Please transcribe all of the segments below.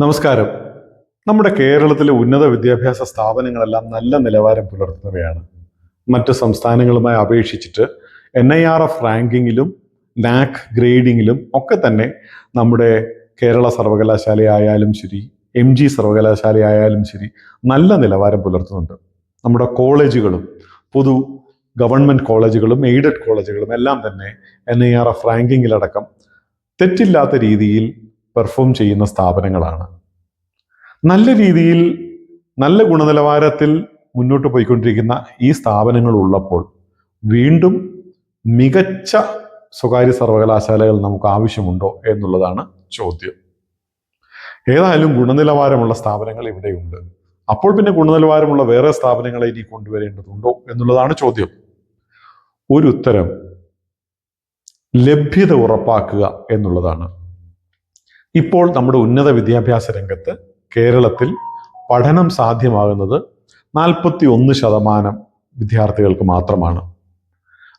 നമസ്കാരം. നമ്മുടെ കേരളത്തിലെ ഉന്നത വിദ്യാഭ്യാസ സ്ഥാപനങ്ങളെല്ലാം നല്ല നിലവാരം പുലർത്തുന്നവയാണ്. മറ്റ് സംസ്ഥാനങ്ങളുമായി അപേക്ഷിച്ചിട്ട് എൻ ഐ ആർ എഫ് റാങ്കിങ്ങിലും നാക് ഗ്രേഡിങ്ങിലും ഒക്കെ തന്നെ നമ്മുടെ കേരള സർവകലാശാലയായാലും ശരി എം ജി സർവകലാശാലയായാലും ശരി നല്ല നിലവാരം പുലർത്തുന്നുണ്ട്. നമ്മുടെ കോളേജുകളും പൊതു ഗവൺമെന്റ് കോളേജുകളും എയ്ഡഡ് കോളേജുകളും എല്ലാം തന്നെ എൻ ഐ ആർ എഫ് റാങ്കിങ്ങിലടക്കം തെറ്റില്ലാത്ത രീതിയിൽ പെർഫോം ചെയ്യുന്ന സ്ഥാപനങ്ങളാണ്. നല്ല രീതിയിൽ നല്ല ഗുണനിലവാരത്തിൽ മുന്നോട്ട് പോയിക്കൊണ്ടിരിക്കുന്ന ഈ സ്ഥാപനങ്ങൾ ഉള്ളപ്പോൾ വീണ്ടും മികച്ച സ്വകാര്യ സർവകലാശാലകൾ നമുക്ക് ആവശ്യമുണ്ടോ എന്നുള്ളതാണ് ചോദ്യം. ഏതായാലും ഗുണനിലവാരമുള്ള സ്ഥാപനങ്ങൾ ഇവിടെയുണ്ട്. അപ്പോൾ പിന്നെ ഗുണനിലവാരമുള്ള വേറെ സ്ഥാപനങ്ങളെ ഇനി കൊണ്ടുവരേണ്ടതുണ്ടോ എന്നുള്ളതാണ് ചോദ്യം. ഒരു ഉത്തരം ലഭ്യത ഉറപ്പാക്കുക എന്നുള്ളതാണ്. ഇപ്പോൾ നമ്മുടെ ഉന്നത വിദ്യാഭ്യാസ രംഗത്ത് കേരളത്തിൽ പഠനം സാധ്യമാകുന്നത് നാൽപ്പത്തി ഒന്ന് ശതമാനം വിദ്യാർത്ഥികൾക്ക് മാത്രമാണ്.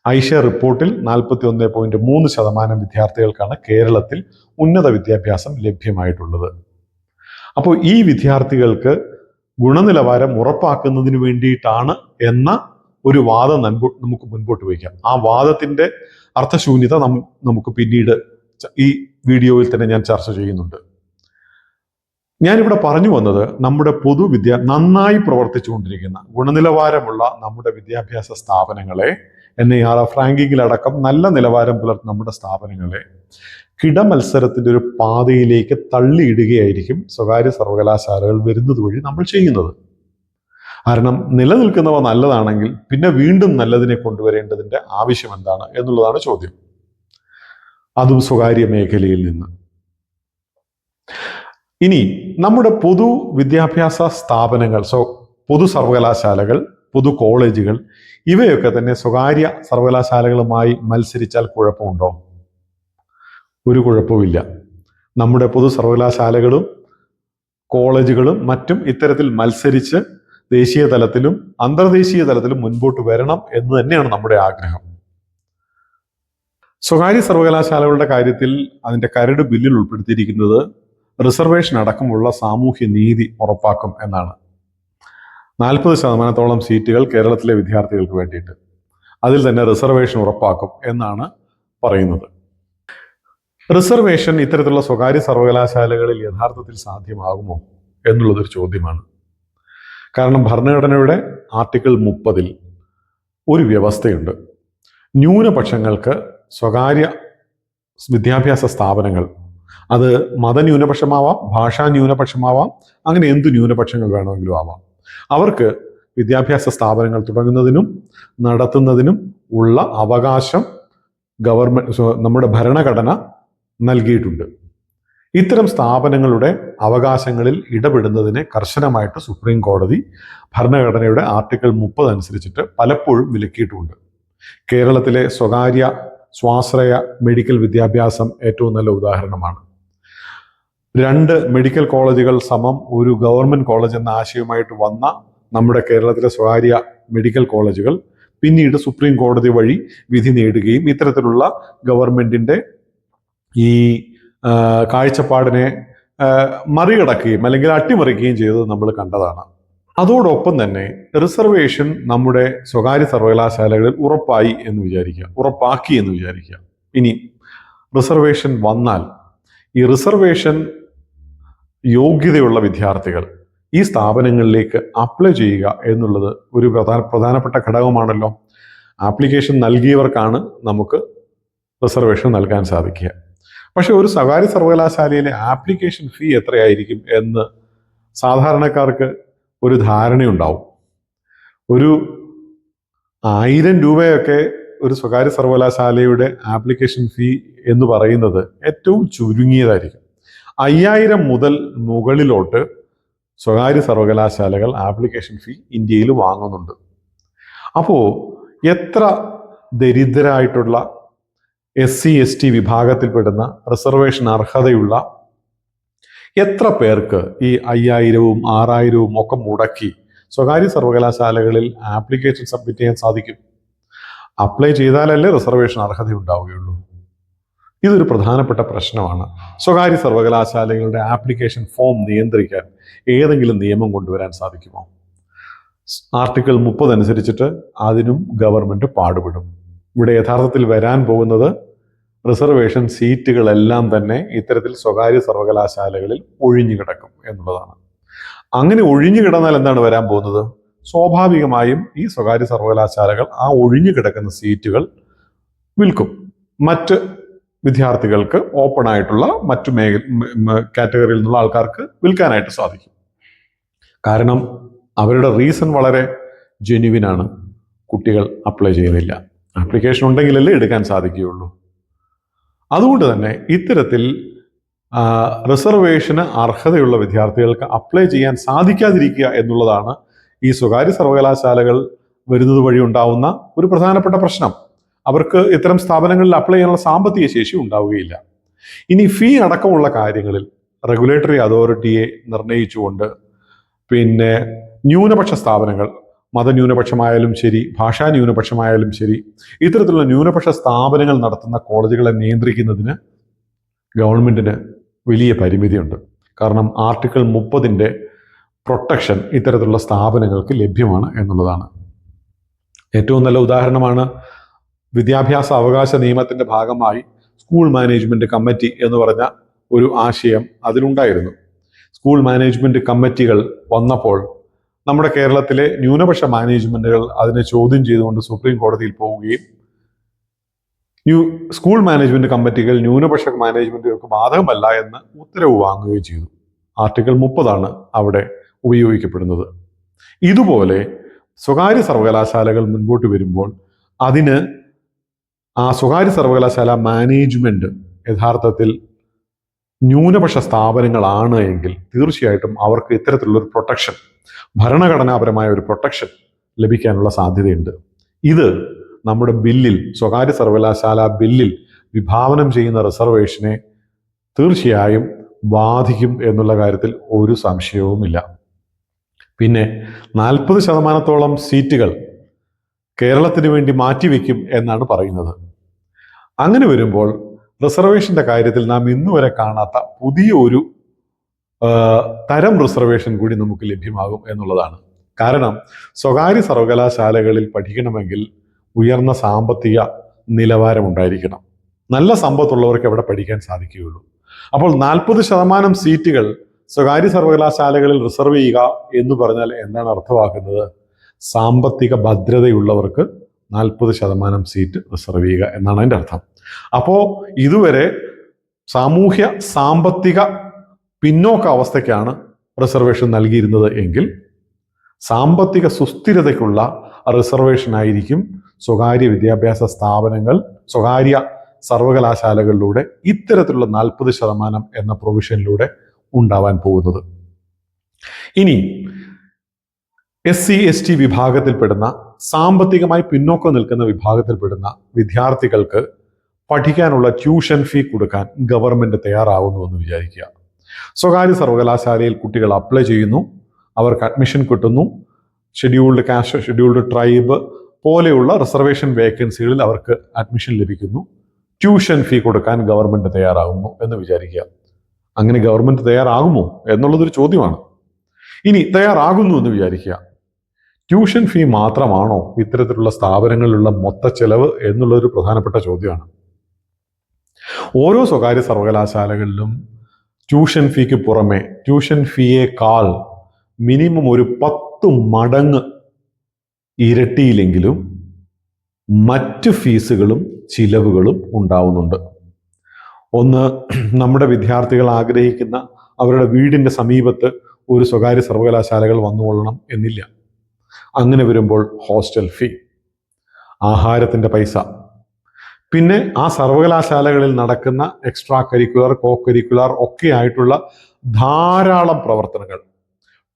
ഐഷ റിപ്പോർട്ടിൽ നാൽപ്പത്തി ഒന്ന് പോയിന്റ് മൂന്ന് ശതമാനം വിദ്യാർത്ഥികൾക്കാണ് കേരളത്തിൽ ഉന്നത വിദ്യാഭ്യാസം ലഭ്യമായിട്ടുള്ളത്. അപ്പോൾ ഈ വിദ്യാർത്ഥികൾക്ക് ഗുണനിലവാരം ഉറപ്പാക്കുന്നതിന് വേണ്ടിയിട്ടാണ് എന്ന ഒരു വാദം നമുക്ക് മുൻപോട്ട് വയ്ക്കാം. ആ വാദത്തിന്റെ അർത്ഥശൂന്യത നമുക്ക് പിന്നീട് ഈ വീഡിയോയിൽ തന്നെ ഞാൻ ചർച്ച ചെയ്യുന്നുണ്ട്. ഞാനിവിടെ പറഞ്ഞു വന്നത് നമ്മുടെ പൊതുവിദ്യ നന്നായി പ്രവർത്തിച്ചുകൊണ്ടിരിക്കുന്ന ഗുണനിലവാരമുള്ള നമ്മുടെ വിദ്യാഭ്യാസ സ്ഥാപനങ്ങളെ എൻ. ഐ. ആർ. എഫ് റാങ്കിങ്ങിലടക്കം നല്ല നിലവാരം പുലർത്തുന്ന നമ്മുടെ സ്ഥാപനങ്ങളെ കിടമത്സരത്തിന്റെ ഒരു പാതയിലേക്ക് തള്ളിയിടുകയായിരിക്കും സ്വകാര്യ സർവകലാശാലകൾ വരുന്നത് വഴി നമ്മൾ ചെയ്യുന്നത്. കാരണം നിലനിൽക്കുന്നവ നല്ലതാണെങ്കിൽ പിന്നെ വീണ്ടും നല്ലതിനെ കൊണ്ടുവരേണ്ടതിന്റെ ആവശ്യം എന്താണ് എന്നുള്ളതാണ് ചോദ്യം. അതും സ്വകാര്യ മേഖലയിൽ നിന്ന്. ഇനി നമ്മുടെ പൊതു വിദ്യാഭ്യാസ സ്ഥാപനങ്ങൾ സോ പൊതു സർവകലാശാലകൾ പൊതു കോളേജുകൾ ഇവയൊക്കെ തന്നെ സ്വകാര്യ സർവകലാശാലകളുമായി മത്സരിച്ചാൽ കുഴപ്പമുണ്ടോ? ഒരു കുഴപ്പമില്ല നമ്മുടെ പൊതു സർവകലാശാലകളും കോളേജുകളും മറ്റും ഇത്തരത്തിൽ മത്സരിച്ച് ദേശീയ തലത്തിലും അന്തർദേശീയ തലത്തിലും മുൻപോട്ട് വരണം എന്ന് തന്നെയാണ് നമ്മുടെ ആഗ്രഹം. സ്വകാര്യ സർവകലാശാലകളുടെ കാര്യത്തിൽ അതിന്റെ കരട് ബില്ലിൽ ഉൾപ്പെടുത്തിയിരിക്കുന്നത് റിസർവേഷൻ അടക്കമുള്ള സാമൂഹ്യ നീതി ഉറപ്പാക്കും എന്നാണ്. നാൽപ്പത് ശതമാനത്തോളം സീറ്റുകൾ കേരളത്തിലെ വിദ്യാർത്ഥികൾക്ക് വേണ്ടിയിട്ട് അതിൽ തന്നെ റിസർവേഷൻ ഉറപ്പാക്കും എന്നാണ് പറയുന്നത്. റിസർവേഷൻ ഇത്തരത്തിലുള്ള സ്വകാര്യ സർവകലാശാലകളിൽ യഥാർത്ഥത്തിൽ സാധ്യമാകുമോ എന്നുള്ളതൊരു ചോദ്യമാണ്. കാരണം ഭരണഘടനയുടെ ആർട്ടിക്കിൾ മുപ്പതിൽ ഒരു വ്യവസ്ഥയുണ്ട്. ന്യൂനപക്ഷങ്ങൾക്ക് സ്വകാര്യ വിദ്യാഭ്യാസ സ്ഥാപനങ്ങൾ. അത് മതന്യൂനപക്ഷമാവാം ഭാഷാ ന്യൂനപക്ഷമാവാം അങ്ങനെ എന്ത് ന്യൂനപക്ഷങ്ങൾ വേണമെങ്കിലും ആവാം. അവർക്ക് വിദ്യാഭ്യാസ സ്ഥാപനങ്ങൾ തുടങ്ങുന്നതിനും നടത്തുന്നതിനും ഉള്ള അവകാശം ഗവൺമെന്റ് നമ്മുടെ ഭരണഘടന നൽകിയിട്ടുണ്ട്. ഇത്തരം സ്ഥാപനങ്ങളുടെ അവകാശങ്ങളിൽ ഇടപെടുന്നതിനെ കർശനമായിട്ട് സുപ്രീം കോടതി ഭരണഘടനയുടെ ആർട്ടിക്കിൾ മുപ്പത് അനുസരിച്ചിട്ട് പലപ്പോഴും വിലക്കിയിട്ടുണ്ട്. കേരളത്തിലെ സ്വകാര്യ സ്വാശ്രയ മെഡിക്കൽ വിദ്യാഭ്യാസം ഏറ്റവും നല്ല ഉദാഹരണമാണ്. രണ്ട് മെഡിക്കൽ കോളേജുകൾ സമം ഒരു ഗവൺമെന്റ് കോളേജ് എന്ന ആശയവുമായിട്ട് വന്ന നമ്മുടെ കേരളത്തിലെ സ്വകാര്യ മെഡിക്കൽ കോളേജുകൾ പിന്നീട് സുപ്രീം കോടതി വഴി വിധി നേടുകയും ഇത്തരത്തിലുള്ള ഗവൺമെന്റിന്റെ ഈ കാഴ്ചപ്പാടിനെ മറികടക്കുകയും അല്ലെങ്കിൽ അട്ടിമറിക്കുകയും ചെയ്തത് നമ്മൾ കണ്ടതാണ്. അതോടൊപ്പം തന്നെ റിസർവേഷൻ നമ്മുടെ സ്വകാര്യ സർവകലാശാലകളിൽ ഉറപ്പായി എന്ന് വിചാരിക്കുക ഉറപ്പാക്കി എന്ന് വിചാരിക്കുക. ഇനി റിസർവേഷൻ വന്നാൽ ഈ റിസർവേഷൻ യോഗ്യതയുള്ള വിദ്യാർത്ഥികൾ ഈ സ്ഥാപനങ്ങളിലേക്ക് അപ്ലൈ ചെയ്യുക എന്നുള്ളത് ഒരു പ്രധാന പ്രധാനപ്പെട്ട ഘടകമാണല്ലോ. ആപ്ലിക്കേഷൻ നൽകിയവർക്കാണ് നമുക്ക് റിസർവേഷൻ നൽകാൻ സാധിക്കുക. പക്ഷെ ഒരു സ്വകാര്യ സർവകലാശാലയിലെ ആപ്ലിക്കേഷൻ ഫീ എത്രയായിരിക്കും എന്ന് സാധാരണക്കാർക്ക് ഒരു ധാരണയുണ്ടാവും. ഒരു ആയിരം രൂപയൊക്കെ ഒരു സ്വകാര്യ സർവകലാശാലയുടെ ആപ്ലിക്കേഷൻ ഫീ എന്ന് പറയുന്നത് ഏറ്റവും ചുരുങ്ങിയതായിരിക്കും. അയ്യായിരം മുതൽ മുകളിലോട്ട് സ്വകാര്യ സർവകലാശാലകൾ ആപ്ലിക്കേഷൻ ഫീ ഇന്ത്യയിൽ വാങ്ങുന്നുണ്ട്. അപ്പോൾ എത്ര ദരിദ്രരായിട്ടുള്ള എസ് സി എസ് ടി വിഭാഗത്തിൽപ്പെടുന്ന റിസർവേഷൻ അർഹതയുള്ള എത്ര പേർക്ക് ഈ അയ്യായിരവും ആറായിരവും ഒക്കെ മുടക്കി സ്വകാര്യ സർവകലാശാലകളിൽ ആപ്ലിക്കേഷൻ സബ്മിറ്റ് ചെയ്യാൻ സാധിക്കും? അപ്ലൈ ചെയ്താലല്ലേ റിസർവേഷൻ അർഹത ഉണ്ടാവുകയുള്ളൂ ഇതൊരു പ്രധാനപ്പെട്ട പ്രശ്നമാണ്. സ്വകാര്യ സർവകലാശാലകളുടെ ആപ്ലിക്കേഷൻ ഫോം നിയന്ത്രിക്കാൻ ഏതെങ്കിലും നിയമം കൊണ്ടുവരാൻ സാധിക്കുമോ? ആർട്ടിക്കിൾ മുപ്പത് അനുസരിച്ചിട്ട് അതിനും ഗവൺമെന്റ് പാടുപെടും. ഇവിടെ യഥാർത്ഥത്തിൽ വരാൻ പോകുന്നത് റിസർവേഷൻ സീറ്റുകളെല്ലാം തന്നെ ഇത്തരത്തിൽ സ്വകാര്യ സർവകലാശാലകളിൽ ഒഴിഞ്ഞു കിടക്കും എന്നുള്ളതാണ്. അങ്ങനെ ഒഴിഞ്ഞു കിടന്നാൽ എന്താണ് വരാൻ പോകുന്നത്? സ്വാഭാവികമായും ഈ സ്വകാര്യ സർവകലാശാലകൾ ആ ഒഴിഞ്ഞു കിടക്കുന്ന സീറ്റുകൾ വിൽക്കും. മറ്റ് വിദ്യാർത്ഥികൾക്ക് ഓപ്പൺ ആയിട്ടുള്ള മറ്റു മേഖല കാറ്റഗറിയിൽ നിന്നുള്ള ആൾക്കാർക്ക് വിൽക്കാനായിട്ട് സാധിക്കും. കാരണം അവരുടെ റീസൺ വളരെ ജെന്യുവിനാണ് കുട്ടികൾ അപ്ലൈ ചെയ്യുന്നില്ല. ആപ്ലിക്കേഷൻ ഉണ്ടെങ്കിലല്ലേ എടുക്കാൻ സാധിക്കുകയുള്ളൂ. അതുകൊണ്ട് തന്നെ ഇത്തരത്തിൽ റിസർവേഷന് അർഹതയുള്ള വിദ്യാർത്ഥികൾക്ക് അപ്ലൈ ചെയ്യാൻ സാധിക്കാതിരിക്കുക എന്നുള്ളതാണ് ഈ സ്വകാര്യ സർവകലാശാലകൾ വരുന്നത് വഴി ഉണ്ടാവുന്ന ഒരു പ്രധാനപ്പെട്ട പ്രശ്നം. അവർക്ക് ഇത്തരം സ്ഥാപനങ്ങളിൽ അപ്ലൈ ചെയ്യാനുള്ള സാമ്പത്തിക ശേഷി ഉണ്ടാവുകയില്ല. ഇനി ഫീ അടക്കമുള്ള കാര്യങ്ങളിൽ റെഗുലേറ്ററി അതോറിറ്റിയെ നിർണയിച്ചുകൊണ്ട് പിന്നെ ന്യൂനപക്ഷ സ്ഥാപനങ്ങൾ മതന്യൂനപക്ഷമായാലും ശരി ഭാഷാ ന്യൂനപക്ഷമായാലും ശരി ഇത്തരത്തിലുള്ള ന്യൂനപക്ഷ സ്ഥാപനങ്ങൾ നടത്തുന്ന കോളേജുകളെ നിയന്ത്രിക്കുന്നതിന് ഗവൺമെന്റിന് വലിയ പരിമിതിയുണ്ട്. കാരണം ആർട്ടിക്കിൾ മുപ്പതിന്റെ പ്രൊട്ടക്ഷൻ ഇത്തരത്തിലുള്ള സ്ഥാപനങ്ങൾക്ക് ലഭ്യമാണ് എന്നുള്ളതാണ്. ഏറ്റവും നല്ല ഉദാഹരണമാണ് വിദ്യാഭ്യാസ അവകാശ നിയമത്തിന്റെ ഭാഗമായി സ്കൂൾ മാനേജ്മെന്റ് കമ്മിറ്റി എന്ന് പറഞ്ഞ ഒരു ആശയം അതിലുണ്ടായിരുന്നു. സ്കൂൾ മാനേജ്മെന്റ് കമ്മിറ്റികൾ വന്നപ്പോൾ നമ്മുടെ കേരളത്തിലെ ന്യൂനപക്ഷ മാനേജ്മെന്റുകൾ അതിനെ ചോദ്യം ചെയ്തുകൊണ്ട് സുപ്രീം കോടതിയിൽ പോവുകയും ന്യൂ സ്കൂൾ മാനേജ്മെന്റ് കമ്മിറ്റികൾ ന്യൂനപക്ഷ മാനേജ്മെന്റുകൾക്ക് ബാധകമല്ല എന്ന് ഉത്തരവ് വാങ്ങുകയും ചെയ്തു. ആർട്ടിക്കിൾ മുപ്പതാണ് അവിടെ ഉപയോഗിക്കപ്പെടുന്നത്. ഇതുപോലെ സ്വകാര്യ സർവകലാശാലകൾ മുൻപോട്ട് വരുമ്പോൾ അതിന് ആ സ്വകാര്യ സർവകലാശാല മാനേജ്മെന്റ് യഥാർത്ഥത്തിൽ ന്യൂനപക്ഷ സ്ഥാപനങ്ങളാണ് എങ്കിൽ തീർച്ചയായിട്ടും അവർക്ക് ഇത്തരത്തിലുള്ള ഒരു പ്രൊട്ടക്ഷൻ ഭരണഘടനാപരമായ ഒരു പ്രൊട്ടക്ഷൻ ലഭിക്കാനുള്ള സാധ്യതയുണ്ട്. ഇത് നമ്മുടെ ബില്ലിൽ സ്വകാര്യ സർവകലാശാല ബില്ലിൽ വിഭാവനം ചെയ്യുന്ന റിസർവേഷനെ തീർച്ചയായും ബാധിക്കും എന്നുള്ള കാര്യത്തിൽ ഒരു സംശയവുമില്ല. പിന്നെ നാൽപ്പത് ശതമാനത്തോളം സീറ്റുകൾ കേരളത്തിന് വേണ്ടി മാറ്റിവെക്കും എന്നാണ് പറയുന്നത്. അങ്ങനെ വരുമ്പോൾ റിസർവേഷന്റെ കാര്യത്തിൽ നാം ഇന്നുവരെ കാണാത്ത പുതിയ ഒരു തരം റിസർവേഷൻ കൂടി നമുക്ക് ലഭ്യമാകും എന്നുള്ളതാണ്. കാരണം സ്വകാര്യ സർവകലാശാലകളിൽ പഠിക്കണമെങ്കിൽ ഉയർന്ന സാമ്പത്തിക നിലവാരം ഉണ്ടായിരിക്കണം. നല്ല സമ്പത്തുള്ളവർക്ക് അവിടെ പഠിക്കാൻ സാധിക്കുകയുള്ളൂ. അപ്പോൾ നാൽപ്പത് ശതമാനം സീറ്റുകൾ സ്വകാര്യ സർവകലാശാലകളിൽ റിസർവ് ചെയ്യുക എന്ന് പറഞ്ഞാൽ എന്താണ് അർത്ഥമാക്കുന്നത്? സാമ്പത്തിക ഭദ്രതയുള്ളവർക്ക് നാൽപ്പത് ശതമാനം സീറ്റ് റിസർവ് ചെയ്യുക എന്നാണ് അതിന്റെ അർത്ഥം. അപ്പോൾ ഇതുവരെ സാമൂഹ്യ സാമ്പത്തിക പിന്നോക്ക അവസ്ഥയ്ക്കാണ് റിസർവേഷൻ നൽകിയിരുന്നത് എങ്കിൽ സാമ്പത്തിക സുസ്ഥിരതയ്ക്കുള്ള റിസർവേഷൻ ആയിരിക്കും സ്വകാര്യ വിദ്യാഭ്യാസ സ്ഥാപനങ്ങൾ സ്വകാര്യ സർവകലാശാലകളിലൂടെ ഇത്തരത്തിലുള്ള നാൽപ്പത് ശതമാനം എന്ന പ്രൊവിഷനിലൂടെ ഉണ്ടാവാൻ പോകുന്നത്. ഇനി എസ് സി എസ് ടി വിഭാഗത്തിൽപ്പെടുന്ന സാമ്പത്തികമായി പിന്നോക്കം നിൽക്കുന്ന വിഭാഗത്തിൽപ്പെടുന്ന വിദ്യാർത്ഥികൾക്ക് പഠിക്കാനുള്ള ട്യൂഷൻ ഫീ കൊടുക്കാൻ ഗവൺമെന്റ് തയ്യാറാവുന്നു എന്ന് വിചാരിക്കുക. സ്വകാര്യ സർവകലാശാലയിൽ കുട്ടികൾ അപ്ലൈ ചെയ്യുന്നു. അവർക്ക് അഡ്മിഷൻ കിട്ടുന്നു. ഷെഡ്യൂൾഡ് കാസ്റ്റ് ഷെഡ്യൂൾഡ് ട്രൈബ് പോലെയുള്ള റിസർവേഷൻ വേക്കൻസികളിൽ അവർക്ക് അഡ്മിഷൻ ലഭിക്കുന്നു. ട്യൂഷൻ ഫീ കൊടുക്കാൻ ഗവൺമെന്റ് തയ്യാറാകുന്നു എന്ന് വിചാരിക്കുക. അങ്ങനെ ഗവൺമെന്റ് തയ്യാറാകുമോ എന്നുള്ളതൊരു ചോദ്യമാണ്. ഇനി തയ്യാറാകുന്നു എന്ന് വിചാരിക്കുക. ട്യൂഷൻ ഫീ മാത്രമാണോ ഇത്തരത്തിലുള്ള സ്ഥാപനങ്ങളിലുള്ള മൊത്ത ചെലവ് എന്നുള്ളൊരു പ്രധാനപ്പെട്ട ചോദ്യമാണ്. ഓരോ സ്വകാര്യ സർവകലാശാലകളിലും ട്യൂഷൻ ഫീക്ക് പുറമെ ട്യൂഷൻ ഫീയേക്കാൾ മിനിമം ഒരു പത്ത് മടങ്ങ് ഇരട്ടിയില്ലെങ്കിലും മറ്റ് ഫീസുകളും ചിലവുകളും ഉണ്ടാവുന്നുണ്ട്. ഒന്ന് നമ്മുടെ വിദ്യാർത്ഥികൾ ആഗ്രഹിക്കുന്ന അവരുടെ വീടിന്റെ സമീപത്ത് ഒരു സ്വകാര്യ സർവകലാശാലകൾ വന്നുകൊള്ളണം എന്നില്ല. അങ്ങനെ വരുമ്പോൾ ഹോസ്റ്റൽ ഫീ ആഹാരത്തിന്റെ പൈസ പിന്നെ ആ സർവകലാശാലകളിൽ നടക്കുന്ന എക്സ്ട്രാ കരിക്കുലർ കോ കരിക്കുലർ ഒക്കെ ആയിട്ടുള്ള ധാരാളം പ്രവർത്തനങ്ങൾ.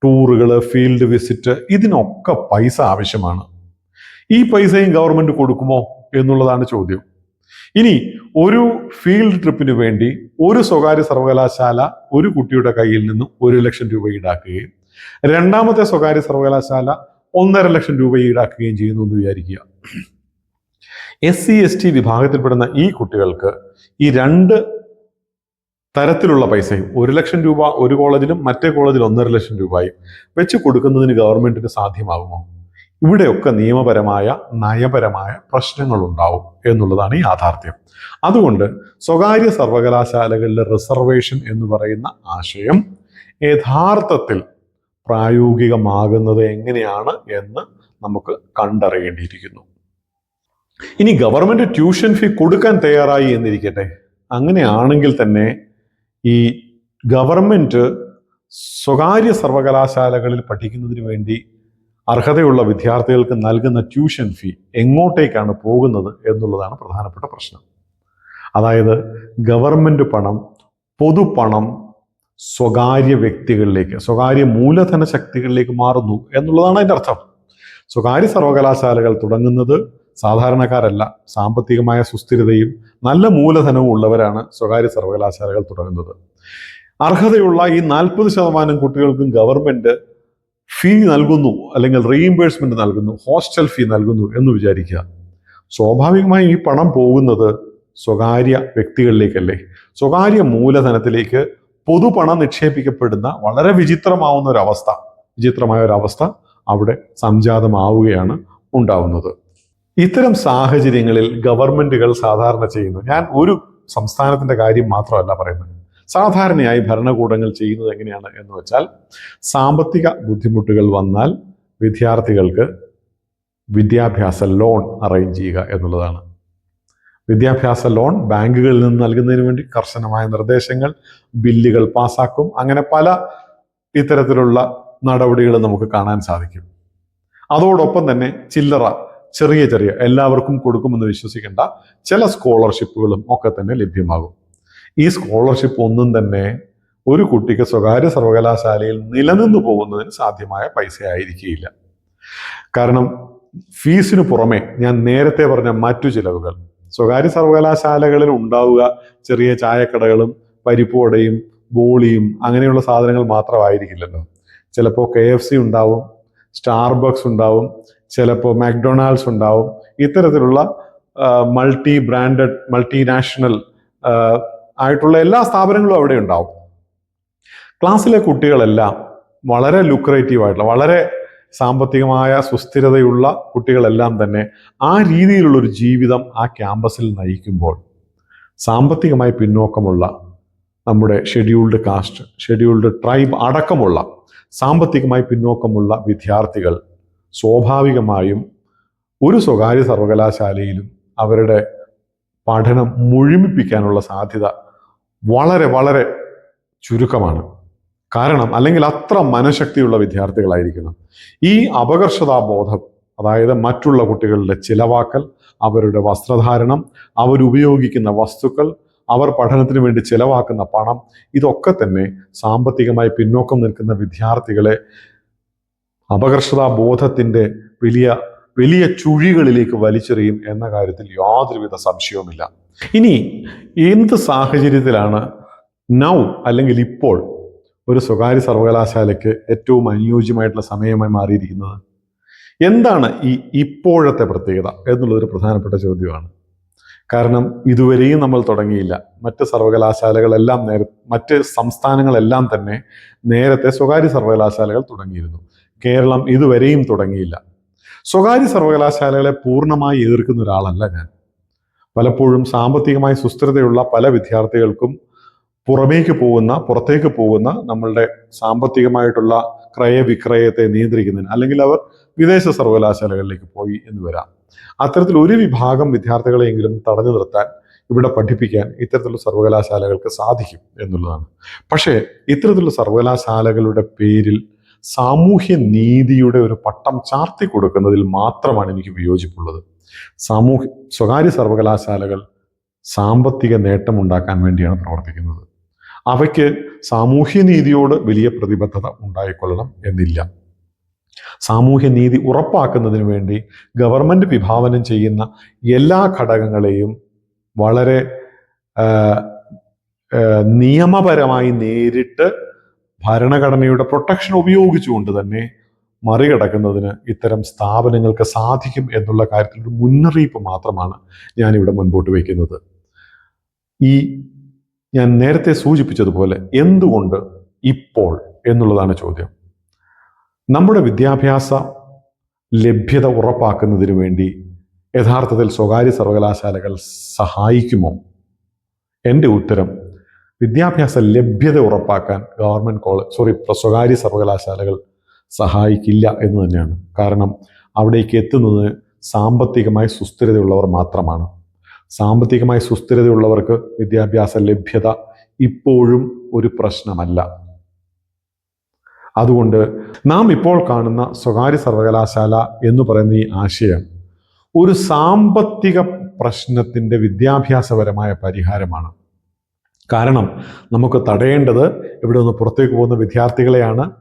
ടൂറുകൾ ഫീൽഡ് വിസിറ്റ് ഇതിനൊക്കെ പൈസ ആവശ്യമാണ്. ഈ പൈസയും ഗവൺമെന്റ് കൊടുക്കുമോ എന്നുള്ളതാണ് ചോദ്യം. ഇനി ഒരു ഫീൽഡ് ട്രിപ്പിന് വേണ്ടി ഒരു സ്വകാര്യ സർവകലാശാല ഒരു കുട്ടിയുടെ കയ്യിൽ നിന്ന് ഒരു ലക്ഷം രൂപ ഈടാക്കുകയും രണ്ടാമത്തെ സ്വകാര്യ സർവകലാശാല ഒന്നര ലക്ഷം രൂപ ഈടാക്കുകയും ചെയ്യുന്നു എന്ന് വിചാരിക്കുക. എസ് സി എസ് ടി വിഭാഗത്തിൽപ്പെടുന്ന ഈ കുട്ടികൾക്ക് ഈ രണ്ട് തരത്തിലുള്ള പൈസയും ഒരു ലക്ഷം രൂപ ഒരു കോളേജിലും മറ്റേ കോളേജിൽ ഒന്നര ലക്ഷം രൂപയും വെച്ച് കൊടുക്കുന്നതിന് ഗവൺമെന്റിന് സാധ്യമാകുമോ? ഇവിടെയൊക്കെ നിയമപരമായ നയപരമായ പ്രശ്നങ്ങൾ ഉണ്ടാവും എന്നുള്ളതാണ് യാഥാർത്ഥ്യം. അതുകൊണ്ട് സ്വകാര്യ സർവകലാശാലകളിലെ റിസർവേഷൻ എന്ന് പറയുന്ന ആശയം യഥാർത്ഥത്തിൽ പ്രായോഗികമാകുന്നത് എങ്ങനെയാണ് എന്ന് നമുക്ക് കണ്ടറിയേണ്ടിയിരിക്കുന്നു. ഇനി ഗവൺമെന്റ് ട്യൂഷൻ ഫീ കൊടുക്കാൻ തയ്യാറായി എന്നിരിക്കട്ടെ. അങ്ങനെയാണെങ്കിൽ തന്നെ ഈ ഗവൺമെന്റ് സ്വകാര്യ സർവകലാശാലകളിൽ പഠിക്കുന്നതിന് വേണ്ടി അർഹതയുള്ള വിദ്യാർത്ഥികൾക്ക് നൽകുന്ന ട്യൂഷൻ ഫീ എങ്ങോട്ടേക്കാണ് പോകുന്നത് എന്നുള്ളതാണ് പ്രധാനപ്പെട്ട പ്രശ്നം. അതായത് ഗവൺമെന്റ് പണം പൊതുപണം സ്വകാര്യ വ്യക്തികളിലേക്ക് സ്വകാര്യ മൂലധന ശക്തികളിലേക്ക് മാറുന്നു എന്നുള്ളതാണ് അതിന്റെ അർത്ഥം. സ്വകാര്യ സർവകലാശാലകൾ തുടങ്ങുന്നത് സാധാരണക്കാരല്ല സാമ്പത്തികമായ സുസ്ഥിരതയും നല്ല മൂലധനവും ഉള്ളവരാണ് സ്വകാര്യ സർവകലാശാലകൾ തുടങ്ങുന്നത്. അർഹതയുള്ള ഈ നാൽപ്പത് ശതമാനം കുട്ടികൾക്കും ഗവൺമെന്റ് ഫീ നൽകുന്നു അല്ലെങ്കിൽ റീഇംബേഴ്സ്മെന്റ് നൽകുന്നു ഹോസ്റ്റൽ ഫീ നൽകുന്നു എന്ന് വിചാരിക്കുക. സ്വാഭാവികമായും ഈ പണം പോകുന്നത് സ്വകാര്യ വ്യക്തികളിലേക്കല്ലേ? സ്വകാര്യ മൂലധനത്തിലേക്ക് പൊതുപണം നിക്ഷേപിക്കപ്പെടുന്ന വളരെ വിചിത്രമാവുന്ന ഒരവസ്ഥ വിചിത്രമായ ഒരവസ്ഥ അവിടെ സംജാതമാവുകയാണ് ഉണ്ടാവുന്നത്. ഇത്തരം സാഹചര്യങ്ങളിൽ ഗവൺമെന്റുകൾ സാധാരണ ചെയ്യുന്നു. ഞാൻ ഒരു സംസ്ഥാനത്തിന്റെ കാര്യം മാത്രമല്ല പറയുന്നത്. സാധാരണയായി ഭരണകൂടങ്ങൾ ചെയ്യുന്നത് എങ്ങനെയാണ് എന്ന് വെച്ചാൽ സാമ്പത്തിക ബുദ്ധിമുട്ടുകൾ വന്നാൽ വിദ്യാർത്ഥികൾക്ക് വിദ്യാഭ്യാസ ലോൺ അറേഞ്ച് ചെയ്യുക എന്നുള്ളതാണ്. വിദ്യാഭ്യാസ ലോൺ ബാങ്കുകളിൽ നിന്ന് നൽകുന്നതിന് വേണ്ടി കർശനമായ നിർദ്ദേശങ്ങൾ ബില്ലുകൾ പാസാക്കും. അങ്ങനെ പല ഇത്തരത്തിലുള്ള നടപടികൾ നമുക്ക് കാണാൻ സാധിക്കും. അതോടൊപ്പം തന്നെ ചില്ലറ ചെറിയ ചെറിയ എല്ലാവർക്കും കൊടുക്കുമെന്ന് വിശ്വസിക്കേണ്ട ചില സ്കോളർഷിപ്പുകളും ഒക്കെ തന്നെ ലഭ്യമാകും. ഈ സ്കോളർഷിപ്പ് ഒന്നും തന്നെ ഒരു കുട്ടിക്ക് സ്വകാര്യ സർവകലാശാലയിൽ നിലനിന്നു പോകുന്നതിന് സാധ്യമായ പൈസ ആയിരിക്കില്ല കാരണം ഫീസിന് പുറമെ ഞാൻ നേരത്തെ പറഞ്ഞ മറ്റു ചിലവുകൾ സ്വകാര്യ സർവകലാശാലകളിൽ ഉണ്ടാവുക ചെറിയ ചായക്കടകളും പരിപ്പുവടയും ബോളിയും അങ്ങനെയുള്ള സാധനങ്ങൾ മാത്രമായിരിക്കില്ലല്ലോ. ചിലപ്പോൾ കെ എഫ് സി ഉണ്ടാവും സ്റ്റാർബക്സ് ഉണ്ടാവും ചിലപ്പോൾ മാക്ഡൊണാൾഡ്സ് ഉണ്ടാവും. ഇത്തരത്തിലുള്ള മൾട്ടി ബ്രാൻഡഡ് മൾട്ടിനാഷണൽ ആയിട്ടുള്ള എല്ലാ സ്ഥാപനങ്ങളും അവിടെ ഉണ്ടാവും. ക്ലാസ്സിലെ കുട്ടികളെല്ലാം വളരെ ലുക്രേറ്റീവ് ആയിട്ടുള്ള വളരെ സാമ്പത്തികമായ സുസ്ഥിരതയുള്ള കുട്ടികളെല്ലാം തന്നെ ആ രീതിയിലുള്ള ഒരു ജീവിതം ആ ക്യാമ്പസിൽ നയിക്കുമ്പോൾ സാമ്പത്തികമായി പിന്നോക്കമുള്ള നമ്മുടെ ഷെഡ്യൂൾഡ് കാസ്റ്റ് ഷെഡ്യൂൾഡ് ട്രൈബ് അടക്കമുള്ള സാമ്പത്തികമായി പിന്നോക്കമുള്ള വിദ്യാർത്ഥികൾ സ്വാഭാവികമായും ഒരു സ്വകാര്യ സർവകലാശാലയിലും അവരുടെ പഠനം മുഴുമിപ്പിക്കാനുള്ള സാധ്യത വളരെ വളരെ ചുരുക്കമാണ്. കാരണം അല്ലെങ്കിൽ അത്ര മനഃശക്തിയുള്ള വിദ്യാർത്ഥികളായിരിക്കണം. ഈ അപകർഷതാബോധം അതായത് മറ്റുള്ള കുട്ടികളുടെ ചിലവാക്കൽ അവരുടെ വസ്ത്രധാരണം അവരുപയോഗിക്കുന്ന വസ്തുക്കൾ അവർ പഠനത്തിന് വേണ്ടി ചിലവാക്കുന്ന പണം ഇതൊക്കെ തന്നെ സാമ്പത്തികമായി പിന്നോക്കം നിൽക്കുന്ന വിദ്യാർത്ഥികളെ അപകർഷതാ ബോധത്തിന്റെ വലിയ വലിയ ചുഴികളിലേക്ക് വലിച്ചെറിയും എന്ന കാര്യത്തിൽ യാതൊരുവിധ സംശയവുമില്ല. ഇനി എന്ത് സാഹചര്യത്തിലാണ് നൗ അല്ലെങ്കിൽ ഇപ്പോൾ ഒരു സ്വകാര്യ സർവകലാശാലയ്ക്ക് ഏറ്റവും അനുയോജ്യമായിട്ടുള്ള സമയമായി മാറിയിരിക്കുന്നത്? എന്താണ് ഈ ഇപ്പോഴത്തെ പ്രത്യേകത എന്നുള്ളതൊരു പ്രധാനപ്പെട്ട ചോദ്യമാണ്. കാരണം ഇതുവരെയും നമ്മൾ തുടങ്ങിയില്ല. മറ്റ് സർവകലാശാലകളെല്ലാം നേര മറ്റ് സംസ്ഥാനങ്ങളെല്ലാം തന്നെ നേരത്തെ സ്വകാര്യ സർവകലാശാലകൾ തുടങ്ങിയിരുന്നു. കേരളം ഇതുവരെയും തുടങ്ങിയില്ല. സ്വകാര്യ സർവകലാശാലകളെ പൂർണമായി എതിർക്കുന്ന ഒരാളല്ല ഞാൻ. പലപ്പോഴും സാമ്പത്തികമായി സുസ്ഥിരതയുള്ള പല വിദ്യാർത്ഥികൾക്കും പുറമേക്ക് പോകുന്ന പുറത്തേക്ക് പോകുന്ന നമ്മളുടെ സാമ്പത്തികമായിട്ടുള്ള ക്രയവിക്രയത്തെ നിയന്ത്രിക്കുന്നതിന് അല്ലെങ്കിൽ അവർ വിദേശ സർവകലാശാലകളിലേക്ക് പോയി എന്ന് വരാം. അത്തരത്തിൽ ഒരു വിഭാഗം വിദ്യാർത്ഥികളെയെങ്കിലും തടഞ്ഞു നിർത്താൻ ഇവിടെ പഠിപ്പിക്കാൻ ഇത്തരത്തിലുള്ള സർവകലാശാലകൾക്ക് സാധിക്കും എന്നുള്ളതാണ്. പക്ഷേ ഇത്തരത്തിലുള്ള സർവകലാശാലകളുടെ പേരിൽ സാമൂഹ്യ നീതിയുടെ ഒരു പട്ടം ചാർത്തി കൊടുക്കുന്നതിൽ മാത്രമാണ് എനിക്ക് വിയോജിപ്പുള്ളത്. സാമൂഹ്യ സ്വകാര്യ സർവകലാശാലകൾ സാമ്പത്തിക നേട്ടം ഉണ്ടാക്കാൻ വേണ്ടിയാണ് പ്രവർത്തിക്കുന്നത്. അവയ്ക്ക് സാമൂഹ്യനീതിയോട് വലിയ പ്രതിബദ്ധത ഉണ്ടായിക്കൊള്ളണം എന്നില്ല. സാമൂഹ്യനീതി ഉറപ്പാക്കുന്നതിന് വേണ്ടി ഗവൺമെന്റ് വിഭാവനം ചെയ്യുന്ന എല്ലാ ഘടകങ്ങളെയും വളരെ നിയമപരമായി നേരിട്ട് ഭരണഘടനയുടെ പ്രൊട്ടക്ഷൻ ഉപയോഗിച്ചുകൊണ്ട് തന്നെ മറികടക്കുന്നതിന് ഇത്തരം സ്ഥാപനങ്ങൾക്ക് സാധിക്കും എന്നുള്ള കാര്യത്തിൽ ഒരു മുന്നറിയിപ്പ് മാത്രമാണ് ഞാനിവിടെ മുൻപോട്ട് വയ്ക്കുന്നത്. ഈ ഞാൻ നേരത്തെ സൂചിപ്പിച്ചതുപോലെ എന്തുകൊണ്ട് ഇപ്പോൾ എന്നുള്ളതാണ് ചോദ്യം. നമ്മുടെ വിദ്യാഭ്യാസ ലഭ്യത ഉറപ്പാക്കുന്നതിന് വേണ്ടി യഥാർത്ഥത്തിൽ സ്വകാര്യ സർവകലാശാലകൾ സഹായിക്കുമോ? എന്റെ ഉത്തരം വിദ്യാഭ്യാസ ലഭ്യത ഉറപ്പാക്കാൻ ഗവൺമെന്റ് കോളേജ് സോറി സ്വകാര്യ സർവകലാശാലകൾ സഹായിക്കില്ല എന്ന് തന്നെയാണ്. കാരണം അവിടേക്ക് എത്തുന്നത് സാമ്പത്തികമായി സുസ്ഥിരതയുള്ളവർ മാത്രമാണ്. സാമ്പത്തികമായി സുസ്ഥിരതയുള്ളവർക്ക് വിദ്യാഭ്യാസ ലഭ്യത ഇപ്പോഴും ഒരു പ്രശ്നമല്ല. അതുകൊണ്ട് നാം ഇപ്പോൾ കാണുന്ന സ്വകാര്യ സർവകലാശാല എന്ന് പറയുന്ന ഈ ആശയം ഒരു സാമ്പത്തിക പ്രശ്നത്തിന്റെ വിദ്യാഭ്യാസപരമായ പരിഹാരമാണ്. കാരണം നമുക്ക് തടയേണ്ടത് ഇവിടെ നിന്ന് പുറത്തേക്ക് പോകുന്ന വിദ്യാർത്ഥികളെയാണ്.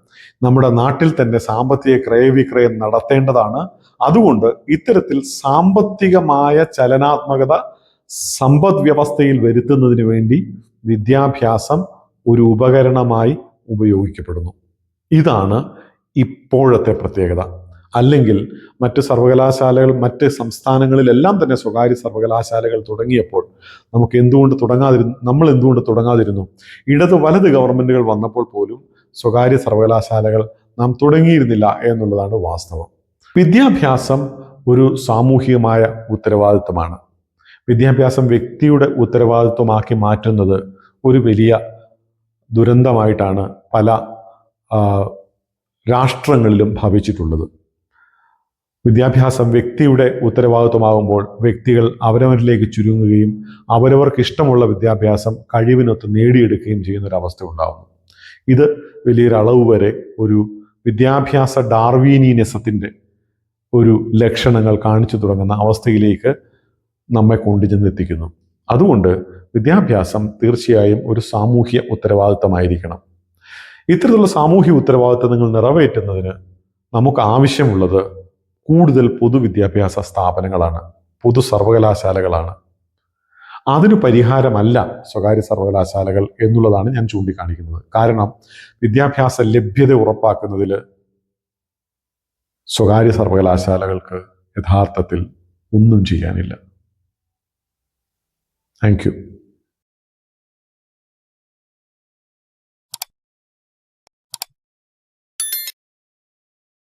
നമ്മുടെ നാട്ടിൽ തന്നെ സാമ്പത്തിക ക്രയവിക്രയം നടത്തേണ്ടതാണ്. അതുകൊണ്ട് ഇത്തരത്തിൽ സാമ്പത്തികമായ ചലനാത്മകത സമ്പദ് വ്യവസ്ഥയിൽ വരുത്തുന്നതിന് വേണ്ടി വിദ്യാഭ്യാസം ഒരു ഉപകരണമായി ഉപയോഗിക്കപ്പെടുന്നു. ഇതാണ് ഇപ്പോഴത്തെ പ്രത്യേകത. അല്ലെങ്കിൽ മറ്റ് സർവകലാശാലകൾ മറ്റ് സംസ്ഥാനങ്ങളിലെല്ലാം തന്നെ സ്വകാര്യ സർവകലാശാലകൾ തുടങ്ങിയപ്പോൾ നമുക്ക് എന്തുകൊണ്ട് തുടങ്ങാതിരുന്നു നമ്മൾ എന്തുകൊണ്ട് തുടങ്ങാതിരുന്നു? ഇടത് വലത് ഗവൺമെന്റുകൾ വന്നപ്പോൾ പോലും സ്വകാര്യ സർവകലാശാലകൾ നാം തുടങ്ങിയിരുന്നില്ല എന്നുള്ളതാണ് വാസ്തവം. വിദ്യാഭ്യാസം ഒരു സാമൂഹികമായ ഉത്തരവാദിത്വമാണ് വിദ്യാഭ്യാസം വ്യക്തിയുടെ ഉത്തരവാദിത്വമാക്കി മാറ്റുന്നത് ഒരു വലിയ ദുരന്തമായിട്ടാണ് പല രാഷ്ട്രങ്ങളിലും ഭവിച്ചിട്ടുള്ളത്. വിദ്യാഭ്യാസം വ്യക്തിയുടെ ഉത്തരവാദിത്വമാകുമ്പോൾ വ്യക്തികൾ അവരവരിലേക്ക് ചുരുങ്ങുകയും അവരവർക്ക് ഇഷ്ടമുള്ള വിദ്യാഭ്യാസം കഴിവിനൊത്ത് നേടിയെടുക്കുകയും ചെയ്യുന്ന ഒരു അവസ്ഥ ഉണ്ടാകുന്നു ഇത് വലിയൊരളവ് വരെ ഒരു വിദ്യാഭ്യാസ ഡാർവീനിയനിസത്തിന്റെ ഒരു ലക്ഷണങ്ങൾ കാണിച്ചു തുടങ്ങുന്ന അവസ്ഥയിലേക്ക് നമ്മെ കൊണ്ടുചെന്നെത്തിക്കുന്നു അതുകൊണ്ട് വിദ്യാഭ്യാസം തീർച്ചയായും ഒരു സാമൂഹ്യ ഉത്തരവാദിത്തമായിരിക്കണം. ഇത്തരത്തിലുള്ള സാമൂഹ്യ ഉത്തരവാദിത്തങ്ങൾ നിറവേറ്റുന്നതിന് നമുക്ക് ആവശ്യമുള്ളത് കൂടുതൽ പൊതുവിദ്യാഭ്യാസ സ്ഥാപനങ്ങളാണ്. പൊതു സർവകലാശാലകളാണ്. അതിന് പരിഹാരമല്ല സ്വകാര്യ സർവകലാശാലകൾ എന്നുള്ളതാണ് ഞാൻ ചൂണ്ടിക്കാണിക്കുന്നത്. കാരണം വിദ്യാഭ്യാസ ലഭ്യത ഉറപ്പാക്കുന്നതിൽ സ്വകാര്യ സർവകലാശാലകൾക്ക് യഥാർത്ഥത്തിൽ ഒന്നും ചെയ്യാനില്ല. Thank you.